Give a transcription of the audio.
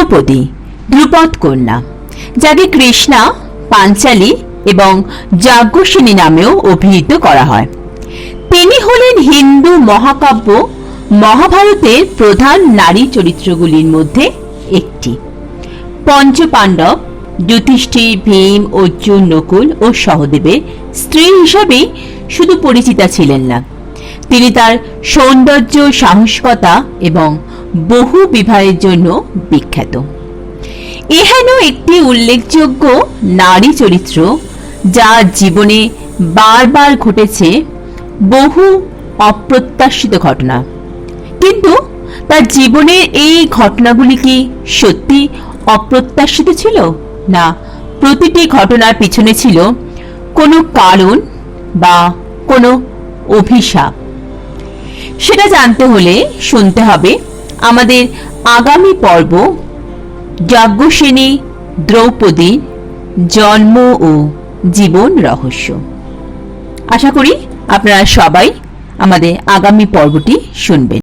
দ্রৌপদী ধ্রুপদ কন্যা, যাকে কৃষ্ণা, পাঞ্চালী এবং যাজ্ঞসিনী নামেও অভিহিত করা হয়। তিনি হলেন হিন্দু মহাকাব্য, মহাভারতের প্রধান নারী চরিত্রগুলির মধ্যে একটি। পঞ্চপাণ্ডব, যুধিষ্ঠির, ভীম, অর্জুন, নকুল ও সহদেবের স্ত্রী হিসাবেই শুধু পরিচিতা ছিলেন না। তিনি তার সৌন্দর্য, সাহসিকতা এবং বহু বিবাহের জন্য বিখ্যাত। এহেন একটি উল্লেখযোগ্য নারী চরিত্র যার জীবনে বারবার ঘটেছে, বহু অপ্রত্যাশিত ঘটনা। কিন্তু তার জীবনের এই ঘটনাগুলি কি সত্যি অপ্রত্যাশিত ছিল? না, প্রতিটি ঘটনার পিছনে ছিল কোনো কারণ বা কোনো অভিশাপ। সেটা জানতে হলে শুনতে হবে আমাদের আগামী পর্ব যজ্ঞসেনী দ্রৌপদী, জন্ম ও জীবন রহস্য। আশা করি আপনারা সবাই আমাদের আগামী পর্বটি শুনবেন।